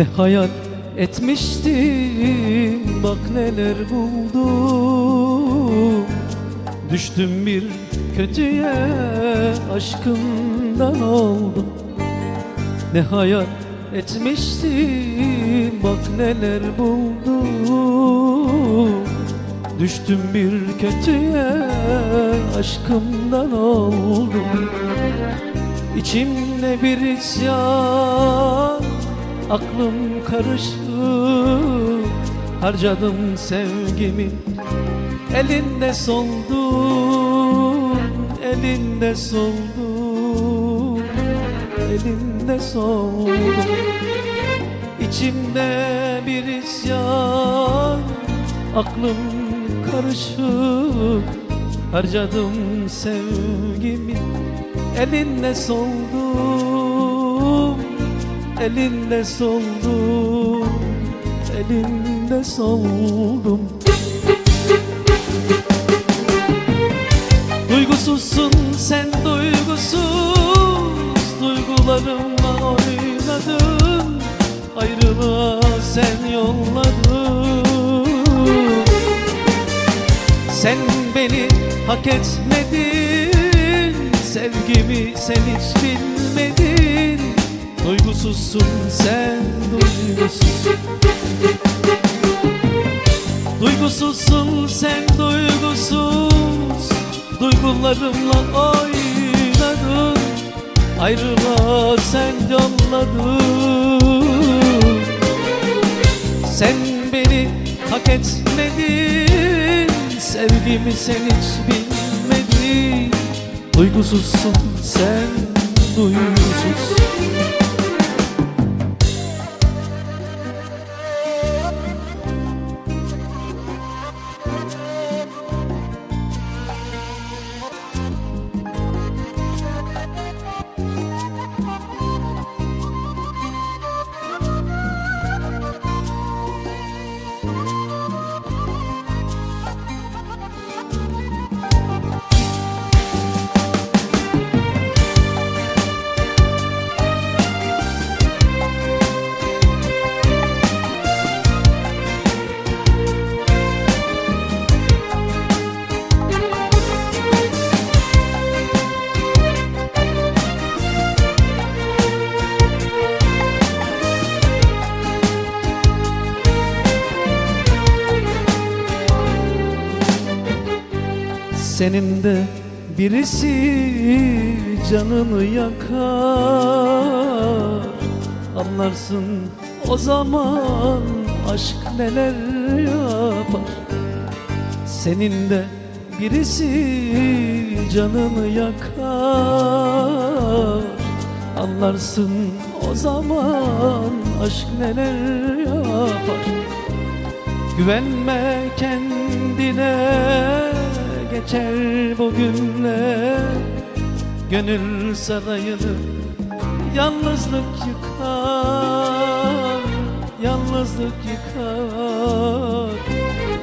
Ne hayal etmiştim. Bak neler buldum. Düştüm bir kötüye Aşkımdan oldum. Ne hayal etmiştim. Bak neler buldum. Düştüm bir kötüye Aşkımdan oldum. İçimde bir isyan Aklım karışık Harcadım sevgimi. Elinde soldum Elinde soldum Elinde soldum İçimde bir isyan Aklım karışık Harcadım sevgimi. Elinde soldum Elinde soldum Elinde soldum. Duygusuzsun sen duygusuz. Duygularımla oynadın Ayrılığa sen yolladın. Sen beni hak etmedin Sevgimi sen hiç bilmedin Duygusuzsun sen duygusuz Duygusuzsun sen duygusuz. Duygularımla oynadın Ayrılığa sen yolladın. Sen beni hak etmedin. Sevgimi sen hiç bilmedin. Duygusuzsun sen duygusuz Senin de birisi canını yakar. Anlarsın o zaman aşk neler yapar. Senin de birisi canını yakar. Anlarsın o zaman aşk neler yapar. Güvenme kendine geçer bu günler Gönül sarayını yalnızlık yıkar Yalnızlık yıkar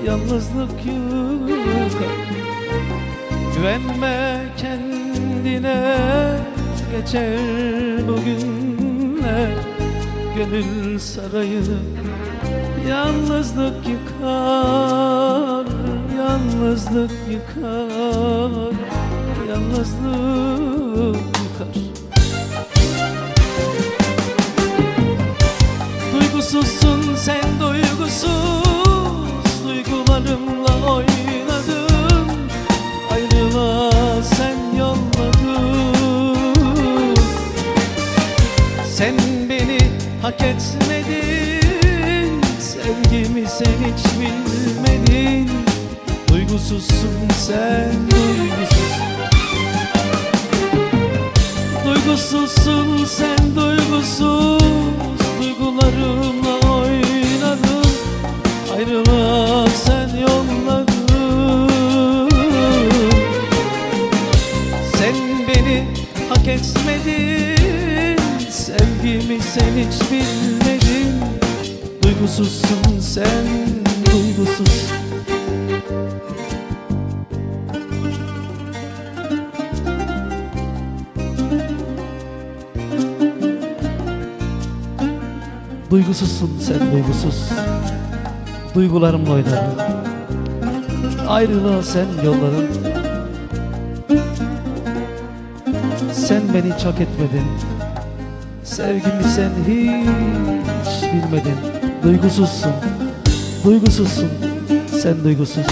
Yalnızlık yıkar. Güvenme kendine geçer bu günler Gönül sarayını Yalnızlık yıkar, yalnızlık yıkar, yalnızlık yıkar. Duygusuzsun sen duygusuz, duygularımla oynadın. Ayrılığa sen yolladın. Sen beni hak etmedin Sevgimi sen hiç bilmedin Duygusuzsun sen duygusuz. Duygusuzsun sen duygusuz. Duygularımla oynadın Ayrılığa sen yolladın. Sen beni hak etmedin Sevgimi sen hiç bilmedin. Duygusuzsun sen duygusuz Duygusuzsun sen duygusuz. Duygularımla oynadın Ayrılığa sen yolladın Sen beni hiç hak etmedin. Sevgimi sen hiç bilmedin. Duygusuzsun Duygusuzsun. Sen duygusuz